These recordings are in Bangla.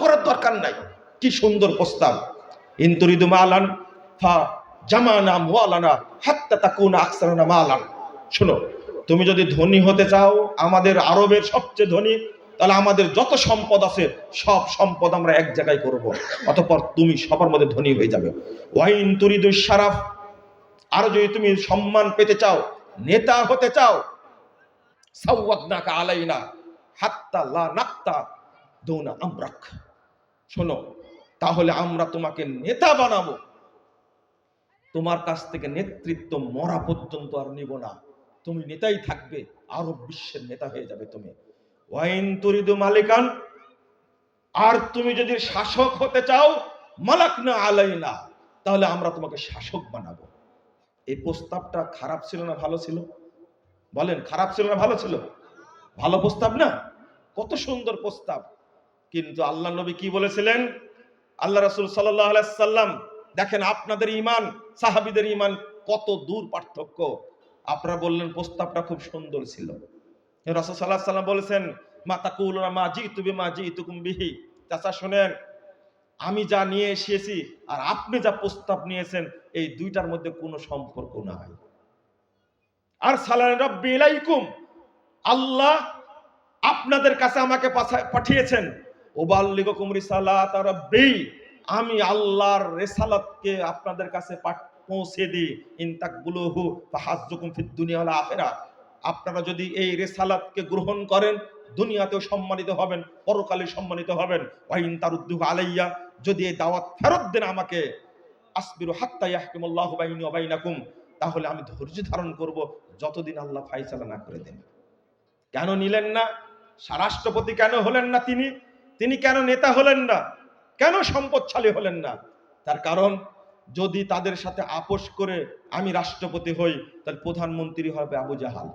করার দরকার নাই। কি সুন্দর প্রস্তাব। ইন্তরিদু মালান ফা জামানা মুআলানা হাত্তা তাকুনা আকসারানা মালান। শোনো, তুমি যদি ধনী হতে চাও, আমাদের আরবের সবচেয়ে ধনী, তাহলে আমাদের যত সম্পদ আছে, সব সম্পদ আমরা এক জায়গায় করব। অতঃপর তুমি সবার মধ্যে ধনী হয়ে যাবে। ওয়াইন তুরিদু শারাফ, আর যদি তুমি সম্মান পেতে চাও, নেতা হতে চাও, সাওয়াদনাকা আলাইনা হাত্তা লা নাক্তা দৌনা আমরাক। শোনো, তাহলে আমরা তোমাকে নেতা বানাবো। তোমার কাছ থেকে নেতৃত্ব মরা পর্যন্ত আর নিব না। তুমি নেতাই থাকবে, আরব বিশ্বের নেতা হয়ে যাবে তুমি। ওয়াইন তুরিদু মালিকান, আর তুমি যদি শাসক হতে চাও, মালাক না আলাইনা, তাহলে আমরা তোমাকে শাসক বানাবো। এই প্রস্তাবটা খারাপ ছিল না ভালো ছিল? বলেন, খারাপ ছিল না ভালো ছিল? ভালো প্রস্তাব না? কত সুন্দর প্রস্তাব। কিন্তু আল্লাহ নবী কি বলেছিলেন? আল্লাহ রাসূল সাল্লাম দেখেন আপনাদের ইমান সাহাবীদের ইমান কত দূর পার্থক্য। আপনারা বললেন প্রস্তাবটা খুব সুন্দর ছিল। সাল্লাল্লাহু আলাইহি সাল্লাম বলেছেন, মা তাকুলুনা মা জিতু বিমা জিতুকুম বিহি। চাচা, শুনেন, আমি যা নিয়ে এসেছি আর আপনি যা প্রস্তাব নিয়েছেন, এই দুইটার মধ্যে কোনো সম্পর্ক নাই। আর সালান রব্বি আল্লাহ আপনাদের কাছে আমাকে পাঠা- পাঠিয়েছেন। ওবাল্লিগকুম রিসালাত রব্বি, আমি আল্লাহর রেসালাতকে আপনাদের কাছে পৌঁছে দিই। ইনতাকবুলুহু ফাহাজ্জুকুম ফিদ দুনিয়া ওয়াল আখিরা আপনারা যদি এই রেসালাতকে গ্রহণ করেন, দুনিয়াতেও সম্মানিত হবেন, পরকালে সম্মানিত হবেন। ওয়াইন তারুদ্দুহু আলাইয়া, যদি এই দাওয়াত ফেরত দেন আমাকে, আসবিরু হাত্তা ইয়াহকুমুল্লাহু বাইনি ওয়া বাইনাকুম, তাহলে আমি ধৈর্য ধারণ করব যতদিন আল্লাহ ফাইসালা না করে দেন। কেন নিলেন না? রাষ্ট্রপতি কেন হলেন না তিনি? তিনি কেন নেতা হলেন না? কেন সম্পদশালী হলেন না? তার কারণ, যদি তাদের সাথে আপোষ করে আমি রাষ্ট্রপতি হই তাহলে প্রধানমন্ত্রী হবে আবু জাহাল।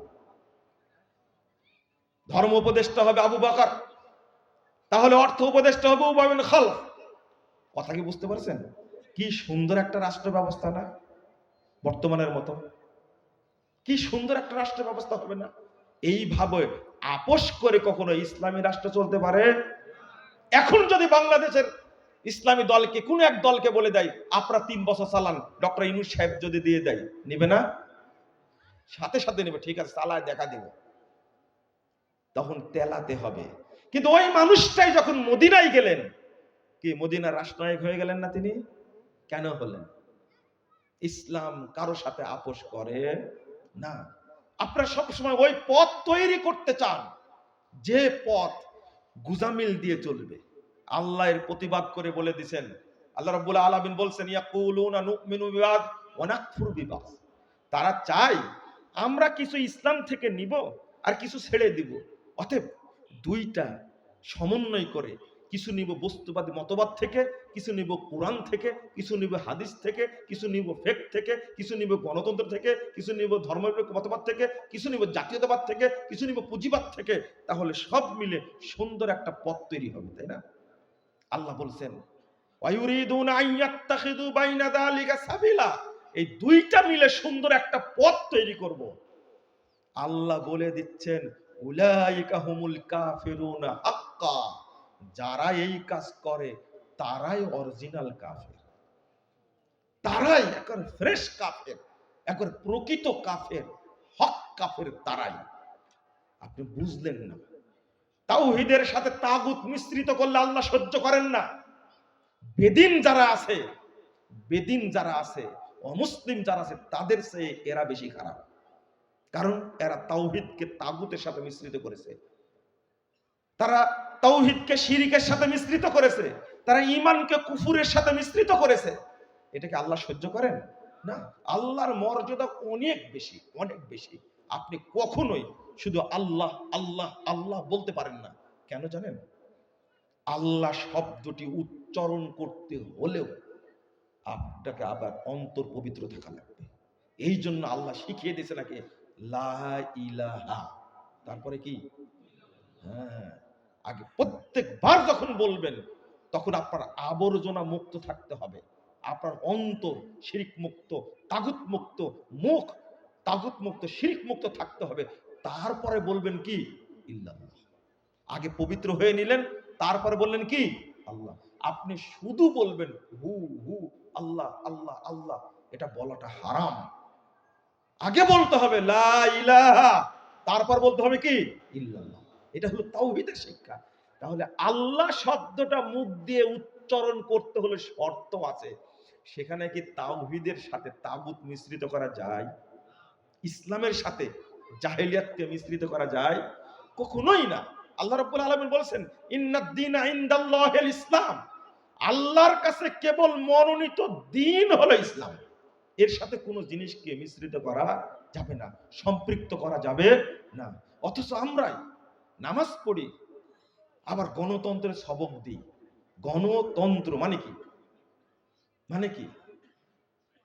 ধর্ম উপদেষ্টা হবে আবু বাকার। তাহলে অর্থ উপদেষ্টা হবে উবায়ন খাল কথা কি বুঝতে পারছেন? কি সুন্দর একটা রাষ্ট্র ব্যবস্থা না? বর্তমানের মতো। কি সুন্দর একটা রাষ্ট্র ব্যবস্থা হবে না? এইভাবে আপোষ করে কখনো ইসলামী রাষ্ট্র চলতে পারে? এখন যদি বাংলাদেশের ইসলামী দলকে, কোন এক দলকে বলে দেয়, আপনারা তিন বছর চালান। ডক্টর ইনুস সাহেব যদি দিয়ে দেয়, নিবে না? সাথে সাথে নেবে, ঠিক আছে, চালায় দেখা দিবে। তখন তেলাতে হবে। কিন্তু ওই মানুষটাই যখন মদিনায় গেলেন, কি মদিনার রাষ্ট্রনায়ক হয়ে গেলেন না তিনি? কেন হলেন? ইসলাম কারও সাথে আপোষ করে না। আপনারা সবসময় ওই পথ তৈরি করতে চান। যে পথ গুজামিল দিয়ে চলবে। আল্লাহ এর প্রতিবাদ করে বলে দিছেন, আল্লাহ রব্বুল আলামিন বলছেন বিবাদ। তারা চায়, আমরা কিছু ইসলাম থেকে নিব আর কিছু ছেড়ে দিব। অতএব দুইটা সমন্বয় করে কিছু নিব বস্তুবাদী মতবাদ থেকে, কিছু নিব কোরআন থেকে, কিছু নিব হাদিস থেকে, কিছু নিব ফেক থেকে, কিছু নিব গণতন্ত্র থেকে, কিছু নিব ধর্মনিরপেক্ষ মতবাদ থেকে, কিছু নিব জাতীয়তাবাদ থেকে, কিছু নিব পুঁজিবাদ থেকে, তাহলে সব মিলে সুন্দর একটা পথ তৈরি হবে, তাই না? আল্লাহ বলছেন এই দুইটা মিলে সুন্দর একটা পথ তৈরি করব। আল্লাহ বলে দিচ্ছেন, উলাইকা হুমুল কাফিরুনা হাক্কা। যারা এই কাজ করে, তারাই অরিজিনাল কাফের। তারাই একবার ফ্রেশ কাফের একবার প্রকৃত কাফের, হক কাফের তারাই। আপনি বুঝলেন না। তাওহিদের সাথে তাগুত মিশ্রিত করলে আল্লাহ সহ্য করেন না। বেদিন যারা আছে, বেদিন যারা আছে, অমুসলিম যারা আছে, তাদের চেয়ে এরা বেশি খারাপ। কারণ এরা তাওহিদকে তাগুতের সাথে মিশ্রিত করেছে। তারা তাওহিদকে শিরিকের সাথে মিশ্রিত করেছে, তারা ইমানকে কুফুরের সাথে মিশ্রিত করেছে। এটাকে আল্লাহ সহ্য করেন? না, আল্লাহর মর্যাদা অনেক বেশি অনেক বেশি। আপনি কখনোই শুধু আল্লাহ আল্লাহ আল্লাহ বলতে পারেন না। কেন জানেন? আল্লাহ শব্দটি উচ্চারণ করতে হলেও আপনাকে আবার অন্তর পবিত্র থাকা লাগবে। এই জন্য আল্লাহ শিখিয়ে দিয়েছে নাকি, লা ইলাহা। তারপরে কি? হ্যাঁ আগে প্রত্যেকবার যখন বলবেন, তখন আপনার আবর্জনা মুক্ত থাকতে হবে। আপনার অন্তর শিরিক মুক্ত, তাগুত মুক্ত, মুখ তাগুত মুক্ত, শিরিক মুক্ত থাকতে হবে। তারপরে বলবেন কি? ইল্লাল্লাহ। আগে পবিত্র হয়ে নিলেন, তারপরে বললেন কি? আল্লাহ। আপনি শুধু বলবেন হু হু, আল্লাহ আল্লাহ আল্লাহ, এটা বলাটা হারাম। আগে বলতে হবে লা ইলাহা, তারপর বলতে হবে কি? ইল্লাল্লাহ। এটা হলো তাওহীদের শিক্ষা। তাহলে আল্লাহ শব্দটা মুখ দিয়ে উচ্চারণ করতে হলে শর্ত আছে। সেখানে কি তাওহীদের সাথে তাগুত মিশ্রিত করা যায়? ইসলামের সাথে জাহেলিয়াতকে মিশ্রিত করা যায়? কখনোই না। আল্লাহ রাব্বুল আলামিন বলেছেন ইন্নাদ-দীনা ইনদাল্লাহিল ইসলাম। আল্লাহর কাছে কেবল মনোনীত দিন হলো ইসলাম। এর সাথে কোনো জিনিসকে মিশ্রিত করা যাবে না, সম্পৃক্ত করা যাবে না। অথচ আমরাই নামাজ পড়ি, আবার গণতন্ত্রের সবক দিই। গণতন্ত্র মানে কি? মানে কি?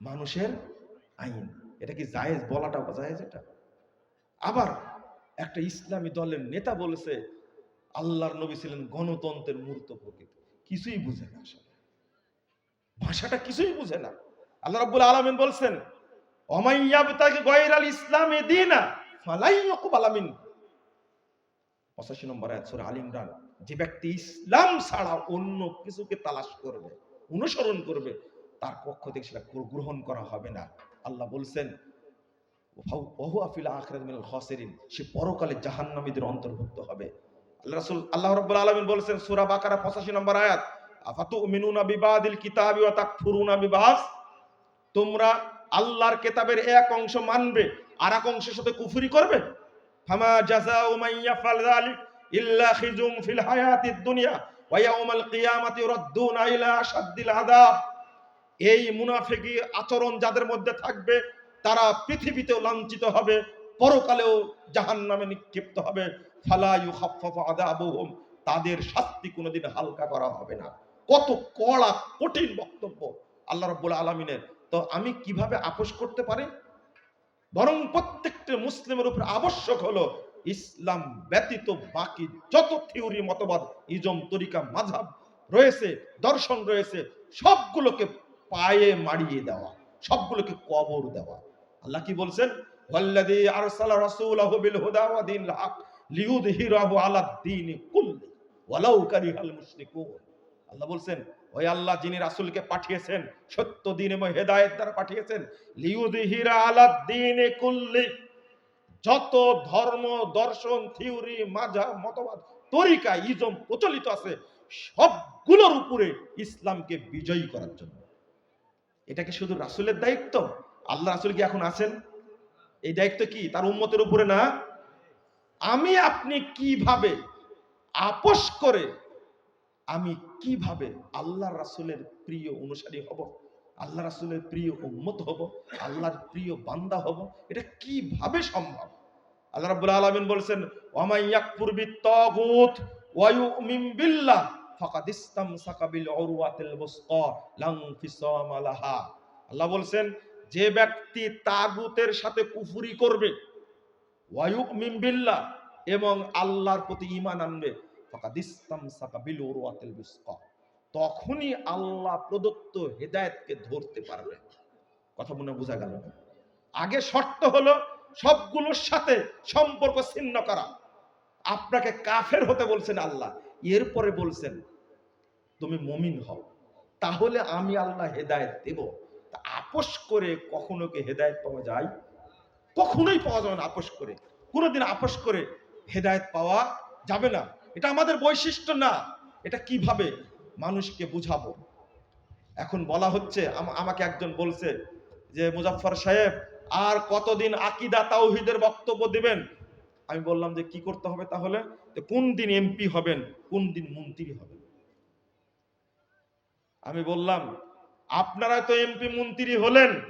মানুষের আইন। এটা কি জায়েজ? বলাটা জায়েজ এটা? আবার একটা ইসলামী দলের নেতা বলেছে, আল্লাহর নবী ছিলেন গণতন্ত্রের মূর্ত প্রকৃতি। কিছুই বুঝে না আসলে। ভাষাটা কিছুই বুঝে না। আল্লাহ রাব্বুল আলামিন বলছেন অমাইয়াবতাকে গয়রাল ইসলামে দিনা ফালাই ইয়াকুবাল মিন 85 নম্বর সূরা আল ইমরান। যে ব্যক্তি ইসলাম ছাড়া অন্য কিছুকে তালাশ করবে, অনুসরণ করবে, তার পক্ষ থেকে সেটা গ্রহণ করা হবে না। আল্লাহ বলছেন সে পরকালে জাহান্নামীদের অন্তর্ভুক্ত হবে। আল্লাহ রাসূল আল্লাহ রাব্বুল আলামিন বলেছেন, সূরা বাকারা 85 নম্বর আয়াত, আফাতুমিনুনা বিবাদিল কিতাবি ওয়া তাকফুরুনা বিবাস তোমরা আল্লাহর কিতাবের এক অংশ মানবে আর এক অংশের সাথে কুফরি করবে? ফামা জাযাউ মান ইয়াফআল যালিক ইল্লা খিজুম ফিল হায়াতিদ দুনিয়া ওয়া ইয়াউমাল কিয়ামাতি ইউরাদ্দুনা ইলা আশাদ্দিল আযাব। এই মুনাফিকি আচরণ যাদের মধ্যে থাকবে, তারা পৃথিবীতেও লাঞ্ছিত হবে, পরকালেও জাহান্নামে নিক্ষিপ্ত হবে। ফালা ইউখাফফাফু আযাবুহুম, তাদের শাস্তি কোনোদিন হালকা করা হবে না। কত কড়া কঠিন বক্তব্য আল্লাহ রাব্বুল আলামিনের। তো আমি কীভাবে আপোষ করতে পারি? বরং প্রত্যেকটা মুসলিমের উপর আবশ্যক হলো ইসলাম ব্যতীত বাকি যত থিওরি, মতবাদ, ইজম, তরিকা মাঝাব রয়েছে, দর্শন রয়েছে, সবগুলোকে পায়ে মারিয়ে দেওয়া, সবগুলোকে কবর দেওয়া। আল্লাহ কি বলছেন? আল্লাহ বলছেন ওই আল্লাহ যিনি রাসুলকে পাঠিয়েছেন, সত্য দিন এবং হেদায়েত দ্বারা পাঠিয়েছেন লিইয়ুযহিরা আলা দ্বীনি কুল্লি, যত ধর্ম, দর্শন, থিওরি মাঝা মতবাদ, তরিকা, ইজম প্রচলিত আছে, সবগুলোর উপরে ইসলামকে বিজয়ী করার জন্য। এটা কি শুধু রাসূলের দায়িত্ব? আল্লাহ রাসূল কি এখন আছেন? এই দায়িত্ব কি? তার উম্মতের উপরে না? আমি আপনি কীভাবে আপোষ করে আমি কীভাবে আল্লাহ রাসুলের প্রিয় অনুসারী হব? আল্লাহ রাসুলের প্রিয় উম্মত হব? আল্লাহর প্রিয় বান্দা হব? এটা কীভাবে সম্ভব? আল্লাহ রাব্বুল আলামিন বলেছেন ওয়ামাই ইয়াকফুর বিত্তাগুত ওয়া ইউমিন বিল্লাহ ফাকাদ ইসতামসাকা বিল উরওয়াতিল বুসকা লাং ফিসামা লাহা। আল্লাহ বলছেন, যে ব্যক্তি তাগুতের সাথে কুফরি করবে, ওয়া ইউমিন বিল্লাহ এবং আল্লাহর প্রতি ঈমান আনবে তখনই আল্লাহ প্রদত্ত হেদায়েতকে ধরতে পারবে। কথা মনে বোঝা গেল? আগে শর্ত হলো সবগুলোর সাথে সম্পর্ক ছিন্ন করা। আপনাকে কাফের হতে বলছেন আল্লাহ। এরপরে বলছেন, তুমি মমিন হও। তাহলে আমি আল্লাহ হেদায়েত দেব। আপোষ করে কখনো কি হেদায়েত পাওয়া যায়? কখনোই পাওয়া যাবে না আপোষ করে। কোনোদিন আপোষ করে হেদায়েত পাওয়া যাবে না। এটা আমাদের বৈশিষ্ট্য না। এটা কীভাবে মানুষকে বুঝাবো? এখন বলা হচ্ছে, আম- আমাকে একজন বলছে যে, মুজাফফর সাহেব, আর কতদিন আকিদা তাওহিদের বক্তব্য দিবেন? আমি বললাম যে, কি করতে হবে তাহলে? কোন দিন এমপি হবেন, কোন দিন মন্ত্রী হবেন? আমি বললাম, আপনারা তো এমপি মন্ত্রী হলেন,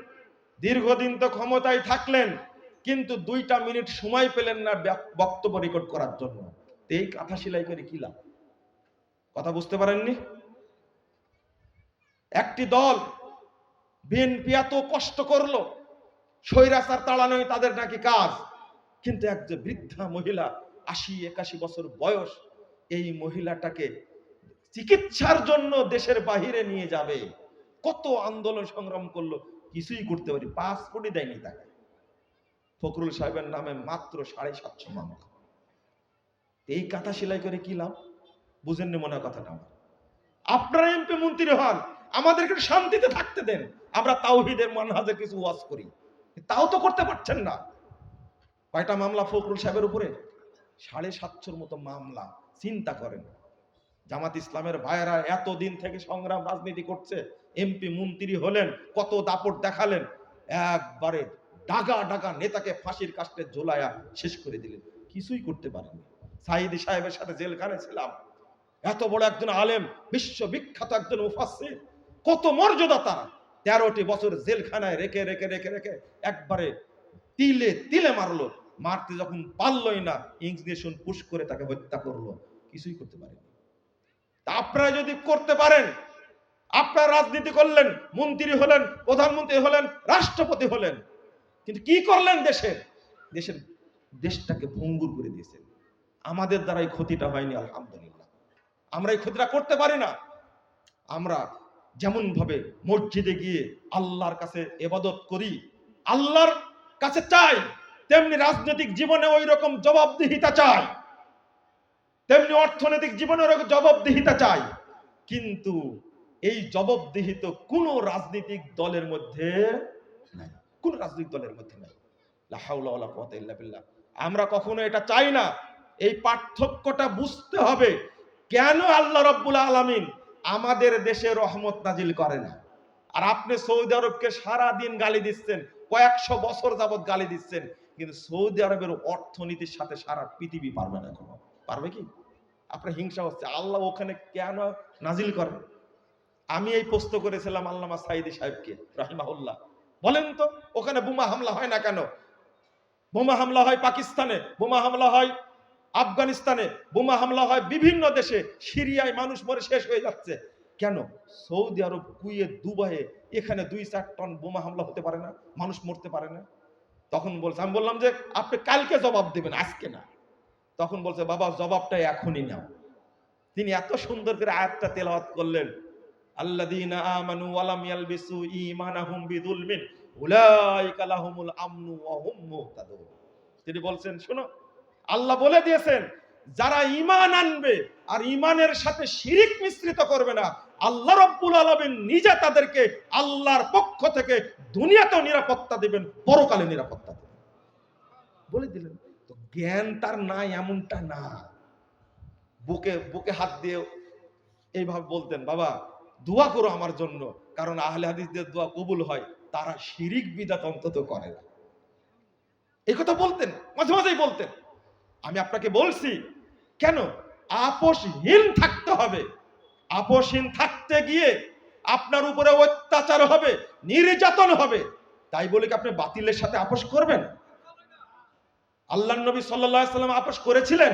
দীর্ঘদিন তো ক্ষমতায় থাকলেন, কিন্তু দুইটা মিনিট সময় পেলেন না বক্তব্য রেকর্ড করার জন্য। এই কাঁথা সেলাই করে কি লাভ? কথা বুঝতে পারেননি? একটি দল বিএনপি এত কষ্ট করল, স্বৈরাচার তাড়ানোই তাদের নাকি কাজ। কিন্তু একজন বৃদ্ধা মহিলা, আশি একাশি বছর বয়স, এই মহিলাটাকে চিকিৎসার জন্য দেশের বাহিরে নিয়ে যাবে। কত আন্দোলন সংগ্রাম করল, কিছুই করতে পারি পাসপোর্টই দেয়নি তাকে। ফখরুল সাহেবের নামে মাত্র সাড়ে সাতশো মামলা। এই কাঁথা সেলাই করে কি লাভ? বুঝেননি মনে কথাটা আমার। আপনারা এমপি মন্ত্রী হন, আমাদেরকে শান্তিতে থাকতে দেন। আমরা তাওহিদের মানহাজের কিছু ওয়াজ করি। তাও তো করতে পারছেন না। কয়টা মামলা ফখরুল সাহেবের উপরে? সাড়ে সাতশোর মতো মামলা। চিন্তা করেন। জামাত ইসলামের ভাইয়েরা এতদিন থেকে সংগ্রাম রাজনীতি করছে। এমপি মন্ত্রী হলেন, কত দাপট দেখালেন। একবারে ডাগা ডাগা নেতাকে ফাঁসির কাস্টে ঝোলায়া শেষ করে দিলেন। কিছুই করতে পারেনি সাইদি সাহেবের সাথে জেলখানে ছিলাম। এত বড় একজন আলেম, বিশ্ববিখ্যাত একজন মুফাসসির, কত মর্যাদা তার। তেরোটি বছর জেলখানায় রেখে রেখে রেখে রেখে একবারে তিলে তিলে মারলো। মারতে যখন পারলই না, ইঞ্জিনেশন পুশ করে তাকে হত্যা করল। কিছুই করতে পারেনি। আপনারা যদি করতে পারেন, আপনারা রাজনীতি করলেন, মন্ত্রী হলেন, প্রধানমন্ত্রী হলেন, রাষ্ট্রপতি হলেন, কিন্তু কি করলেন দেশের? দেশের দেশটাকে ভঙ্গুর করে দিয়েছেন। আমাদের দ্বারা এই ক্ষতিটা হয়নি, আলহামদুলিল্লাহ। আমরা এই ক্ষতিটা করতে পারি না। আমরা যেমন ভাবে মসজিদে গিয়ে আল্লাহর কাছে এবাদত করি, আল্লাহর কাছে চাই, তেমনি রাজনৈতিক জীবনে ওই রকম জবাবদিহিতা চাই, তেমনি অর্থনৈতিক জীবনে ওরকম জবাবদিহিতা চাই। কিন্তু এই জবাবদিহিত কোন রাজনৈতিক দলের মধ্যে নাই। কোন রাজনৈতিক দলের মধ্যে নাই। আমরা কখনো এটা চাই না। এই পার্থক্যটা বুঝতে হবে। কেন আল্লাহ রব্বুল আলামিন আমাদের দেশে রহমত নাজিল করে না? আর আপনি সৌদি আরবকে সারা দিন গালি দিচ্ছেন, কয়েকশো বছর যাবত গালি দিচ্ছেন, কিন্তু সৌদি আরবের অর্থনীতির সাথে সারা পৃথিবী পারবে না কোনো পারবে কি? আপনার হিংসা হচ্ছে, আল্লাহ ওখানে কেন নাজিল করেন আমি এই প্রশ্ন করেছিলাম আল্লামা সাইদি সাহেবকে, রাহিমাহুল্লাহ। বলেন তো, ওখানে বোমা হামলা হয় না কেন? বোমা হামলা হয় পাকিস্তানে, বোমা হামলা হয় আফগানিস্তানে বোমা হামলা হয় বিভিন্ন দেশে, সিরিয়ায় মানুষ মরে শেষ হয়ে যাচ্ছে। কেন? সৌদি আরব কুয়ে দুবাইয়ে এখানে দুই চার টন বোমা হামলা হতে পারে না, মানুষ মরতে পারে না। তখন বলছে, আমি বললাম যে, আপনি কালকে জবাব দেবেন, আজকে না। তখন বলছে, বাবা, জবাবটা এখনই নাও। তিনি এত সুন্দর করে আয়াতটা তেলাওয়াত করলেন। আল্লাযীনা আমানু ওয়া লাম ইয়ালবিসু ঈমানাহুম বিযুলমিন, উলাইকা লাহুমুল আমনু ওয়া হুম মুহতাদুন। তিনি বলছেন, শোনো আল্লাহ বলে দিয়েছেন, যারা ঈমান আনবে আর ঈমানের সাথে শিরিক মিশ্রিত করবে না, আল্লাহ রব্বুল আলামিন নিজে তাদেরকে আল্লাহর পক্ষ থেকে দুনিয়াতেও নিরাপত্তা দিবেন, পরকালে নিরাপত্তা দিবেন। বলে দিলেন, তো জ্ঞান তার নাই, এমনটা না। বুকে বুকে হাত দিয়ে এইভাবে বলতেন, বাবা, দোয়া করো আমার জন্য, কারণ আহলে হাদিসদের দোয়া কবুল হয়, তারা শিরিক বিদাত অন্তত করে না। এই কথা বলতেন, মাঝে মাঝেই বলতেন। আমি আপনাকে বলছি, কেন? আপোষহীন থাকতে হবে। আপোষহীন থাকতে গিয়ে আপনার উপরে অত্যাচার হবে, নির্যাতন হবে। তাই বলে কি আপনি বাতিলের সাথে আপোষ করবেন? আল্লাহ নবী সাল্লাহ সাল্লাম আপোষ করেছিলেন?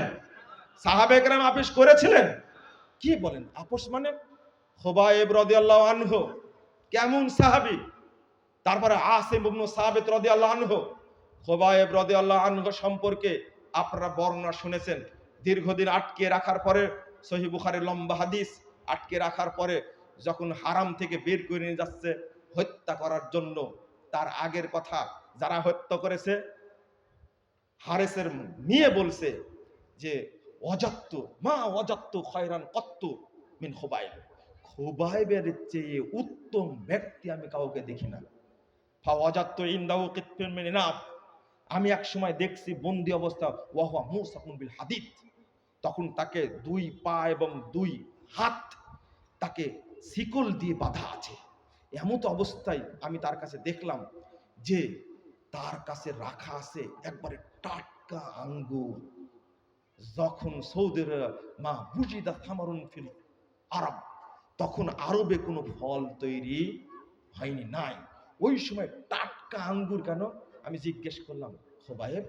সাহাবেকরাম আপোষ করেছিলেন? কি বলেন? আপোষ মানে? খোবায়েব রাদিয়াল্লাহু আনহু, কেমন সাহাবী? তারপরে আসিম ইবনু সাবিত রাদিয়াল্লাহু আনহু খোবায়েব রাদিয়াল্লাহু আনহু সম্পর্কে আপনারা বর্ণনা শুনেছেন, দীর্ঘদিন আটকে রাখার পরে সহি বুখারের লম্বা হাদিস আটকে রাখার পরে যখন হারাম থেকে বের করে নিয়ে যাচ্ছে, হত্যা করার জন্য তার আগের কথা যারা হত্যা করেছে, হারেসের নিয়ে বলছে যে অজাত্ত মা অজাত্ত খয়রান কত্ত মিন খোবাইব খোবাইবের চেয়ে উত্তম ব্যক্তি আমি কাউকে দেখি না। ফা অজাত্ত কিতফিন মিন ইনাব। আমি এক সময় দেখছি বন্দি অবস্থা মুসাকুন বিল হাদিদ। তখন তাকে দুই পা এবং দুই হাত তাকে শিকল দিয়ে বাঁধা আছে। এমত অবস্থায় আমি তার কাছে দেখলাম যে তার কাছে রাখা আছে একবারে টাটকা আঙ্গুর। যখন সৌদের মা বুজিদা থামারুন ফিল আরব, তখন আরবে কোনো ফল তৈরি হয়নি, নাই। ওই সময় টাটকা আঙ্গুর কেন? আমি জিজ্ঞেস করলাম, খোবায়েব,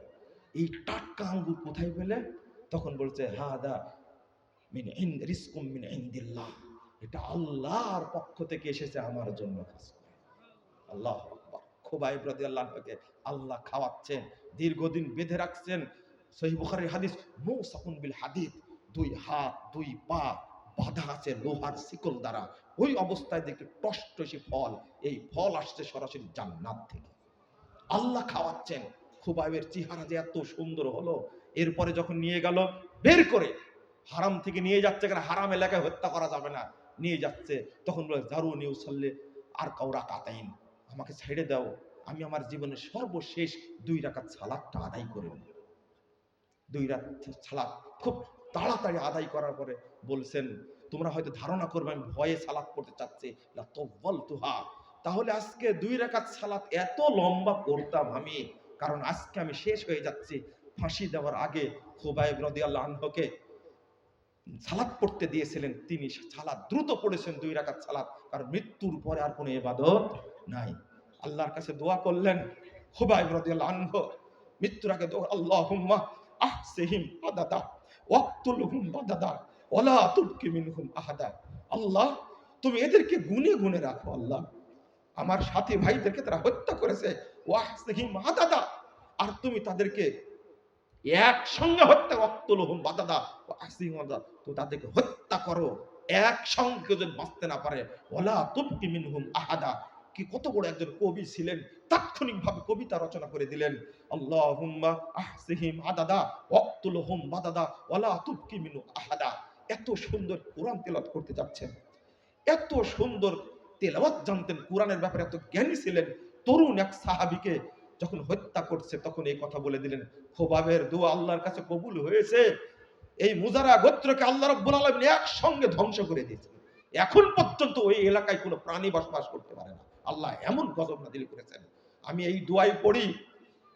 এই টাটকা আঙ্গুর কোথায় পেলে? তখন বলছে, হাদা মিন ইন রিস্কুম মিন ইন্দিল্লাহ। এটা আল্লাহর পক্ষ থেকে এসেছে আমার জন্য। আল্লাহ খোবাইব রাদিয়াল্লাহুকে আল্লাহ খাওয়াচ্ছেন, দীর্ঘদিন বেঁধে রাখছেন। সহিহ বুখারীর হাদিস মুসাকুন বিল হাদিদ, দুই হাত, দুই পা বাঁধা আছে লোহার শিকল দ্বারা। ওই অবস্থায় দেখে টসটসি ফল, এই ফল আসছে সরাসরি জান্নাত থেকে। আল্লাহ খাওয়াচ্ছেন। খুবাইবের চেহারা যে এত সুন্দর হলো। এরপরে যখন নিয়ে গেল, বের করে হারাম থেকে নিয়ে যাচ্ছে কেন? হারাম এলাকায় হত্যা করা যাবে না। নিয়ে যাচ্ছে। তখন বলে দারু নিউ সাল্লে আর কাউরা কাতাইন। আমাকে ছেড়ে দাও। আমি আমার জীবনের সর্বশেষ দুই রাকাত সালাদটা আদায় করে নিই দুই রাত সালাদ খুব তাড়াতাড়ি আদায় করার পরে বলছেন, তোমরা হয়তো ধারণা করবে আমি ভয়ে সালাদ পড়তে চাচ্ছি। তুহা। তাহলে আজকে দুই রাকাত সালাত এত লম্বা করতাম আমি, কারণ আজকে আমি শেষ হয়ে যাচ্ছি। ফাঁসি দেওয়ার আগে খুবাইব রাদিয়াল্লাহু আনহুকে সালাত পড়তে দিয়েছিলেন। তিনি সালাত দ্রুত পড়েছেন দুই রাকাত সালাত, কারণ মৃত্যুর পরে আর কোনো ইবাদত নাই। আল্লাহর কাছে দোয়া করলেন, খুবাইব রাদিয়াল্লাহু আনহু, মৃত্যুর আগে দোয়া, আল্লাহুম্মা আহসিহিম আদাদা, ওয়াক্তুলহুম বাদাদা, ওয়ালা তুবকি মিনহুম আহাদা। আল্লাহ, তুমি এদেরকে গুনে গুনে রাখো, আল্লাহ। আমার সাথী ভাইদেরকে তারা হত্যা করেছে। ওয়াহসিহিম আদাদা আর তুমি তাদেরকে একসঙ্গে হত্যা ওয়াক্তুলহুম বাদাদা ওয়াহসিহিম তাদেরকে হত্যা করো। একসঙ্গে কেউ যদি বাঁচতে না পারে, ওয়ালা তুবকি মিনহুম আহাদা। কি কত বড় একজন কবি ছিলেন। তাৎক্ষণিকভাবে কবিতা রচনা করে দিলেন। আল্লাহুম্মা আহসিহিম আদাদা ওয়াক্তুলহুম বাদাদা ওয়ালা তুবকি মিনহু আহাদা। এত সুন্দর কোরআন তেলাওয়াত করতে যাচ্ছেন। এত সুন্দর তেলাওয়াত জানতেন। কোরআনের ব্যাপারে এত জ্ঞানী ছিলেন। তরুণ এক সাহাবীকে যখন হত্যা করছে, তখন এই কথা বলে দিলেন, খোবাবের দোয়া আল্লাহর কাছে কবুল হয়েছে। এই মুজারা গোত্রকে আল্লাহ রাব্বুল আলামিন একসঙ্গে ধ্বংস করে দিয়েছে। এখন পর্যন্ত ওই এলাকায় কোনো প্রাণী বসবাস করতে পারে না। আল্লাহ এমন গজব নাজিল করেছেন। আমি এই দোয়াই পড়ি,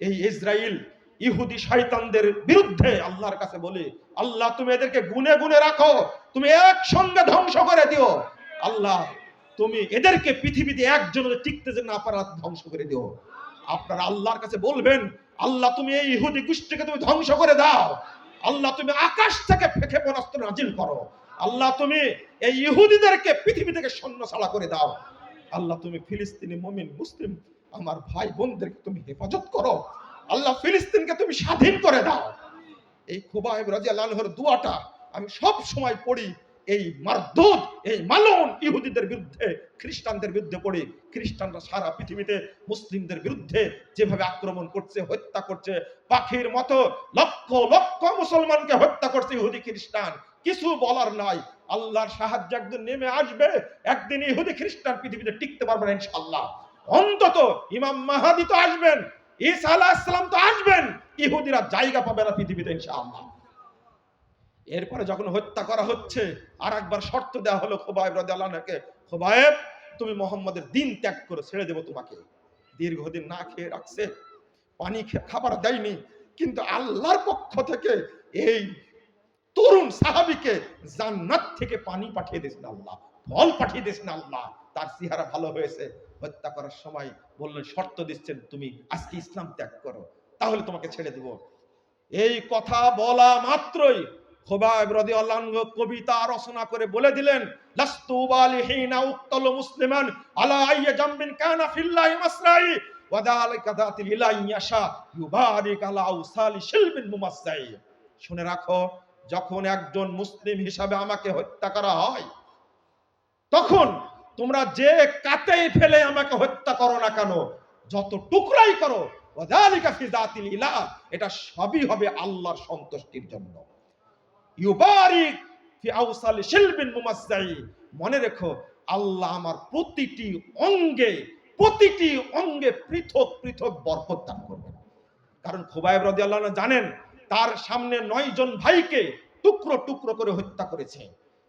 এই ইসরায়েল ইহুদি শয়তানদের বিরুদ্ধে আল্লাহর কাছে বলি, আল্লাহ, তুমি এদেরকে গুনে গুনে রাখো। তুমি একসঙ্গে ধ্বংস করে দিও। আল্লাহ তুমি এদেরকে পৃথিবীতে একজন টিকতে যে না পারা ধ্বংস করে দিও। আপনারা আল্লাহর কাছে বলবেন, আল্লাহ তুমি এই ইহুদি গোষ্ঠীকে তুমি ধ্বংস করে দাও। আল্লাহ তুমি আকাশ থেকে ক্ষেপণাস্ত্র নাজিল করো। আল্লাহ তুমি এই ইহুদিদেরকে পৃথিবী থেকে সৈন্য ছাড়া করে দাও। আল্লাহ তুমি ফিলিস্তিনি মমিন, মুসলিম, আমার ভাই বোনদেরকে তুমি হেফাজত করো। আল্লাহ ফিলিস্তিনকে তুমি স্বাধীন করে দাও। এই খুবাইব রাজিয়াল্লাহর দোয়াটা আমি সব সময় পড়ি। এই মারদুদ এই মালন ইহুদিদের বিরুদ্ধে, খ্রিস্টানদের বিরুদ্ধে পড়ি, খ্রিস্টানরা সারা পৃথিবীতে মুসলিমদের বিরুদ্ধে যেভাবে আক্রমণ করছে, হত্যা করছে, পাখির মতো লক্ষ লক্ষ মুসলমানকে হত্যা করছে ইহুদি খ্রিস্টান। কিছু বলার নাই। আল্লাহর সাহায্য একদিন নেমে আসবে, একদিন ইহুদি খ্রিস্টান পৃথিবীতে টিকতে পারবে না, ইনশাআল্লাহ। অন্তত ইমাম মাহাদি তো আসবেন আলাইহিস সালাম তো আসবেন, ইহুদিরা জায়গা পাবে না পৃথিবীতে, ইনশাআল্লাহ। এরপরে যখন হত্যা করা হচ্ছে আর একবার শর্ত দেওয়া হলো খোবাইব রাদিয়াল্লাহুকে খোবাইব তুমি মোহাম্মদের দিন ত্যাগ করে ছেড়ে দেবো তোমাকে। দীর্ঘদিন না খেয়ে রাখছে, পানি খে- খাবার দেয়নি, কিন্তু আল্লাহর পক্ষ থেকে এই তরুণ সাহাবিকে জান্নাত থেকে পানি পাঠিয়ে দিয়েছেন আল্লাহ, ফল পাঠিয়ে দিয়েছেন আল্লাহ। তার চেহারা ভালো হয়েছে, হত্যা করার সময় বললেন, শর্ত দিচ্ছেন, তুমি আজকে ইসলাম ত্যাগ করো, তাহলে তোমাকে ছেড়ে দিব। এই কথা বলা মাত্রই রাদিয়াল্লাহু আনহু কবিতা করে বলে দিলেন মুসলিমান আলা আইয়া কানা ফিল্লাহি মাসরাই, ওয়া যালিকা যাতিল ইয়াশা ইউবারিক আলা শিলবিন মুমাসসাই। শুনে রাখো, যখন একজন মুসলিম হিসাবে আমাকে হত্যা করা হয়, তখন তোমরা যে কাতেই ফেলে আমাকে হত্যা করো না কেন, যত টুকরাই করো ওয়াযালিকা ফি ইলাহ, এটা সবই হবে আল্লাহর সন্তুষ্টির জন্য। ইউবারিক ফি আউসালি শিলবিন মুমাসসাই মনে রেখো, আল্লাহ আমার প্রতিটি অঙ্গে প্রতিটি অঙ্গে পৃথক পৃথক বরকত দান করবেন। কারণ খুবাইব রাদিয়াল্লাহু আনহু জানেন, তার সামনে নয় জন ভাইকে টুকরো টুকরো করে হত্যা করেছে।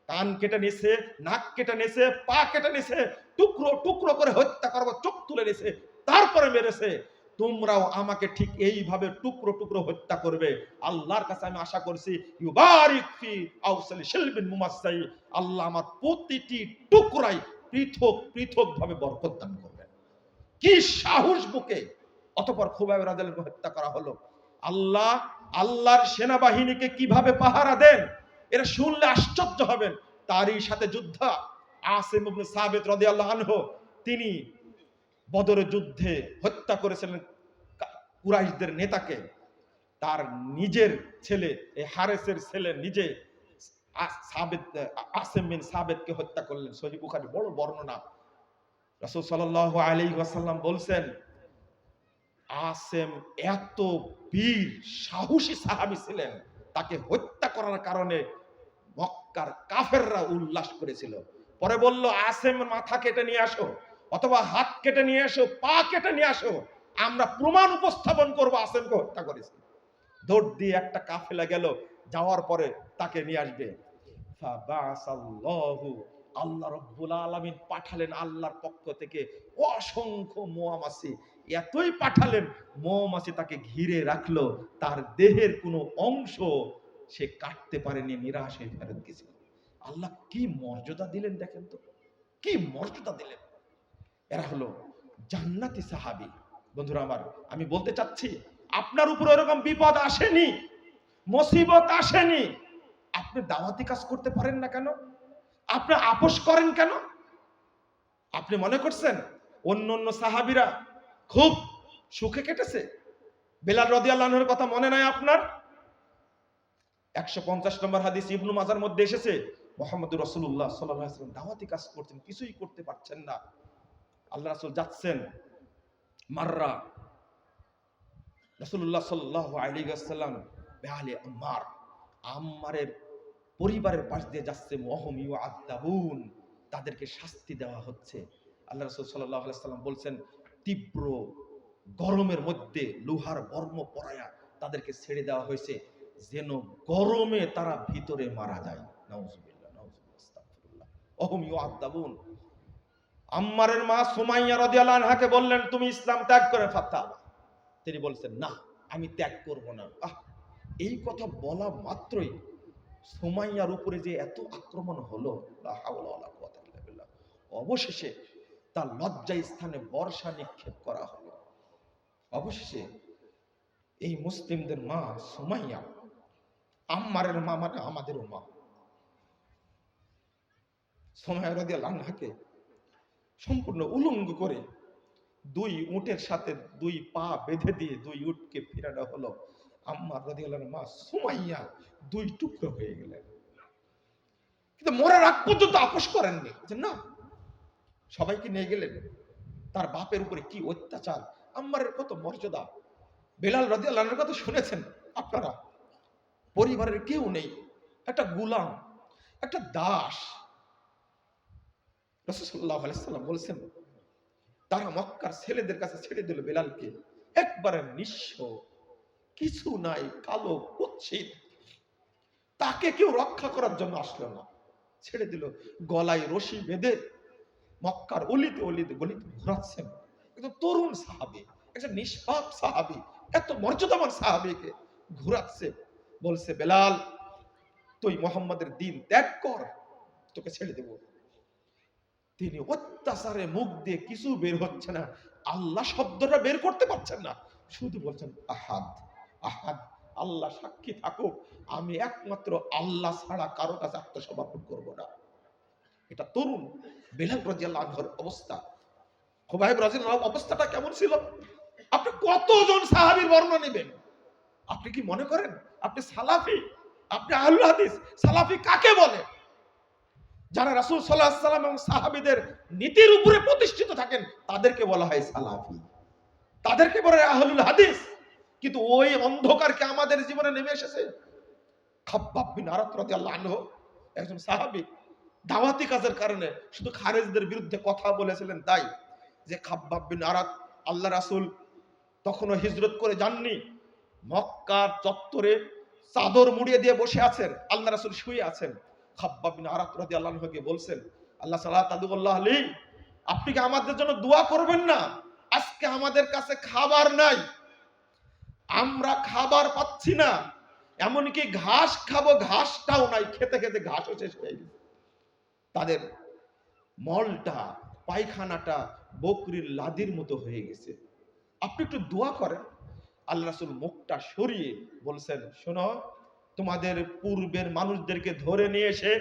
কান কেটে নিছে, নাক কেটে নিছে, পা কেটে নিছে, টুকরো টুকরো করে হত্যা করব চোখ তুলে নিছে, তারপরে মেরেছে। তোমরাও আমাকে ঠিক এইভাবে টুকরো টুকরো হত্যা করবে। আল্লাহর কাছে আমি আশা করছি আল্লাহ আমার প্রতিটি টুকরাই পৃথক পৃথক ভাবে বরকত দান করবেন। কি সাহস বুকে! অতপর খুবাইব রাদিয়াল্লাহু হত্যা করা হলো। আল্লাহ, আল্লাহর সেনাবাহিনীকে কীভাবে পাহারা দেন? এরা শুনলে আশ্চর্য হবেন। তারই সাথে যোদ্ধা আসিম ইবনে সাবিত রাদিয়াল্লাহু আনহু, তিনি বদরের যুদ্ধে হত্যা করেছিলেন কুরাইশদের নেতাকে। তার নিজের ছেলে, এই হারেসের ছেলে নিজে আ- সাবিত আ- বিন সাবিতকে হত্যা করলেন। সহিহ বুখারী, বড় বর্ণনা। রাসূল সাল্লাল্লাহু আলাইহি ওয়াসাল্লাম বলছেন, আসেম এত বীর, সাহসী সাহাবী ছিলেন, তাকে হত্যা করার কারণে মক্কার কাফেররা উল্লাস করেছিল। পরে বলল আসেম মাথা কেটে নিয়ে আসো। অথবা হাত কেটে নিয়ে আসো পা কেটে নিয়ে আসো, আমরা প্রমাণ উপস্থাপন করব আসেমকে হত্যা করেছি। দৌড় দিয়ে একটা কাফেলা গেল, যাওয়ার পরে তাকে নিয়ে আসবে। আল্লাহ রব্বুল আলামিন পাঠালেন আল্লাহর পক্ষ থেকে অসংখ্য মৌমাছি। এতই পাঠালেন, মৌমাছি তাকে ঘিরে রাখল, তার দেহের কোনো অংশ সে কাটতে পারেনি, নিরাশ হয়ে ফেরত গেছিল। আল্লাহ কি মর্যাদা দিলেন দেখেন তো? কি মর্যাদা দিলেন? এরা হলো জান্নাতি সাহাবি। বন্ধুরা আমার, আমি বলতে চাচ্ছি, আপনার উপর এরকম বিপদ আসেনি, মুসিবত আসেনি। আপনি দাওয়াতি কাজ করতে পারেন না কেন? আপনি আপোষ করেন কেন? আপনি মনে করছেন অন্য অন্য সাহাবিরা খুব সুখে কেটেছে? বেলাল রদিয়াল্লাহর কথা মনে নাই আপনার? একশো পঞ্চাশ নম্বর হাদিস ইবনু মাজার মধ্যে এসেছে মোহাম্মদ রসুল্লাহ সাল্লাম দাওয়াতি কাজ করছেন, কিছুই করতে পারছেন না। আল্লাহ রাসুল যাচ্ছেন মাররা। রসুল্লাহ সাল্লাহ আলী বেহালে আম্মার, আম্মারের পরিবারের পাশ দিয়ে যাচ্ছে মহমিও আদাবুন তাদেরকে শাস্তি দেওয়া হচ্ছে। আল্লাহ রসুল সাল্লাহ সাল্লাম বলছেন, তীব্র গরমের মধ্যে লোহার বর্ম পরায়া তাদেরকে ছেড়ে দেওয়া হয়েছে, যেন গরমে তারা ভিতরে মারা যায়। নাউজুবিল্লাহ আস্তাগফিরুল্লাহ। অহমিও আদাবুন আম্মারের মা সুমাইয়া রাদিয়াল্লাহু আনহাকে বললেন, তুমি ইসলাম ত্যাগ করে ফাত্তা তিনি বলছেন, না, আমি ত্যাগ করব না। আহ, এই কথা বলা মাত্রই সুমাইয়ার উপরে যে এত আক্রমণ হলো। অবশেষে তার লজ্জা স্থানে বর্ষা নিক্ষেপ করা হলো। অবশেষে এই মুসলিমদের মা সুমাইয়া, আম্মারের মা মানে আমাদেরও মা। সুমাইয়া রাদিয়াল্লাহু আনহাকে সম্পূর্ণ উলঙ্গ করে দুই উটের সাথে দুই পা বেঁধে দিয়ে দুই উটকে ফিরানো হলো। আম্মার রাদিয়াল্লাহু মা সুমাইয়া দুই টুকরো হয়ে গেলেন। কিন্তু মরার আগ পর্যন্ত আপোষ করেননি না, সবাইকে নিয়ে গেলেন। তার বাপের উপরে কি অত্যাচার? আম্মারের কত মর্যাদা? বেলাল রাদিয়াল্লাহর কথা শুনেছেন আপনারা? পরিবারের কেউ নেই। একটা গুলাম, একটা দাস রসুল্লাহ আলাইসাল্লাম বলছেন, তারা মক্কার ছেলেদের কাছে ছেড়ে দিল বেলালকে। একবারে নিঃস্ব, কিছু নাই, কালো কুচ্ছিত তাকে কেউ রক্ষা করার জন্য আসলো না। ছেড়ে দিল, গলায় রশি বেঁধে মক্কার অলিতে অলিতে গলিতে ঘোরাচ্ছেন। একজন তরুণ সাহাবি একজন নিষ্পাপ সাহাবি, এত মর্যাদাবান সাহাবিকে ঘোরাচ্ছে। বলছে, বেলাল, তুই মোহাম্মদের দিন ত্যাগ কর, তোকে ছেড়ে দেবো। তিনি অত্যাচারে মুখ দিয়ে কিছু বের হচ্ছে না। আল্লাহ শব্দটা বের করতে পারছেন না। শুধু বলছেন, আহাদ আহাদ, আল্লাহ সাক্ষী থাকুক। আমি একমাত্র আল্লাহ ছাড়া কারও কাছে আত্মসমর্পণ করব না। এটা তরুণ বেলাল রাজিয়াল্লাহ আনহর অবস্থা। খুবাইব রাজিয়াল্লাহ অবস্থাটা কেমন ছিল? আপনি কতজন সাহাবীর বর্ণনা নেবেন? আপনি কি মনে করেন? আপনি সালাফি? আপনি আহলুল হাদিস? সালাফি কাকে বলে? যারা রাসূল আলাইহি সাল্লাম এবং সাহাবীদের নীতির উপরে প্রতিষ্ঠিত থাকেন, তাদেরকে বলা হয় সালাফি। তাদেরকে বলা আহলুল হাদিস। কিন্তু ওই অন্ধকারকে আমাদের জীবনে নেমে এসেছে। খাব্বাব আনহু, একজন সাহাবী, দাওয়াতি কাজের কারণে শুধু খারেজদের বিরুদ্ধে কথা বলেছিলেন তাই যে খাব্বাব আরাত আল্লাহ রাসূল তখনও হিজরত করে যাননি। মক্কার চত্বরে চাদর মুড়িয়ে দিয়ে বসে আছেন, আল্লাহ রাসূল শুয়ে আছেন। আপনি কি আমাদের জন্য দোয়া করবেন না? আজকে আমাদের কাছে খাবার নাই। আমরা খাবার পাচ্ছি না। এমনকি ঘাস খাব, ঘাসটাও নাই। খেতে খেতে ঘাসও শেষ হয়ে গেছে। তাদের মলটা, পায়খানাটা বকরির লাদির মতো হয়ে গেছে। আপনি একটু দোয়া করেন। আল্লাহ রাসূল মুখটা সরিয়ে বলছেন, শোনো তোমাদের পূর্বের মানুষদেরকে ধরে নিয়ে এসে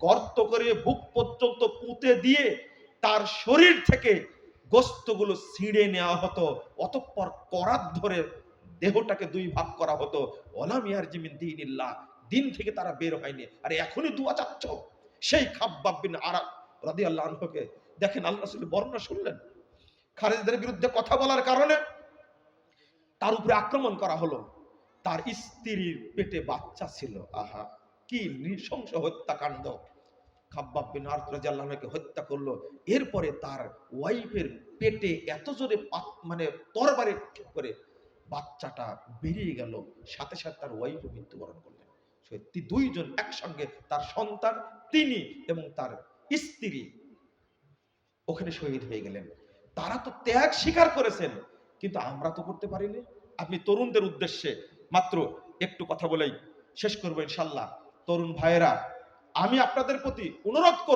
গর্ত করে বুক পর্যন্ত পুঁতে দিয়ে তার শরীর থেকে গোস্তগুলো ছিঁড়ে নেওয়া হতো, অতঃপর করাত ধরে দেহটাকে দুই ভাগ করা হতো। ওলামিয়ার জিমিন দিনিল্লাহ, দিন থেকে তারা বের হয়নি। আর এখনই দুয়া চাচ্ছ? সেই খাব্বাব বিন আরা রাদিয়াল্লাহু আনহুকে দেখেন আল্লাহ বর্ণনা শুনলেন। খারেজদের বিরুদ্ধে কথা বলার কারণে তার উপরে আক্রমণ করা হলো। তার স্ত্রীর পেটে বাচ্চা ছিল। আহা, কি নৃশংস হত্যাকাণ্ড। খাব্বাব বিন আরত রাদিয়াল্লাহুকে হত্যা করল। এরপরে তার ওয়াইফের পেটে এত জোরে মানে তরবারি করে বাচ্চাটা বেরিয়ে গেল। সাথে সাথে তার ওয়াইফ মৃত্যুবরণ করলেন। সত্যি দুইজন একসঙ্গে তার সন্তান, তিনি এবং তার স্ত্রী ওখানে শহীদ হয়ে গেলেন। তারা তো ত্যাগ স্বীকার করেছেন, কিন্তু আমরা তো করতে পারিনি। আপনি তরুণদের উদ্দেশ্যে মাত্র একটু কথা বলেই শেষ করব ইনশাল্লাহ। তরুণ ভাইয়েরা আমি আপনাদের প্রতি অনুরোধ করব